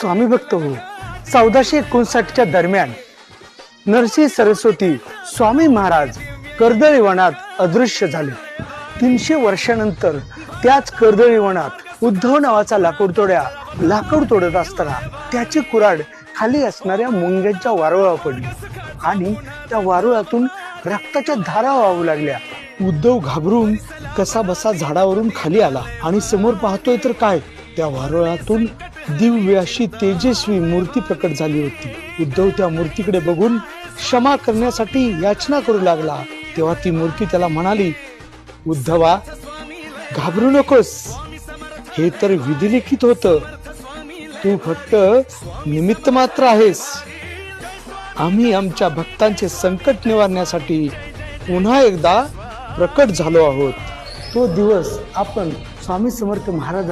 स्वामी भक्त हो चौदाशे एकोणसाठच्या दरम्यान नरसिंह सरस्वती स्वामी महाराज कर्दळी वनात अदृश्य झाले. तीनशे वर्षानंतर त्याच कर्दळी वनात उद्धव नावाचा लाकूड तोड्या लाकूड तोडत असताना त्याची कुराड खाली असणाऱ्या मुंग्यांच्या वारुळा पडली आणि त्या वारुळातून रक्ताच्या धारा वाहू लागल्या. उद्धव घाबरून कसा बसा झाडावरून खाली आला आणि समोर पाहतोय तर काय? त्या वारुळातून दिव्य अशी तेजस्वी मूर्ती प्रकट झाली होती. उद्धव त्या मूर्तीकडे बघून क्षमा करण्यासाठी याचना करू लागला. तेव्हा ती मूर्ती त्याला म्हणाली उद्धवा घाबरू नकोस. हे तर विधिलिखित होत. तू फक्त निमित्त मात्र आहेस. आम्ही आमच्या भक्तांचे संकट निवारण्यासाठी पुन्हा एकदा प्रकट झालो आहोत. तो दिवस आपण स्वामी समर्थ महाराज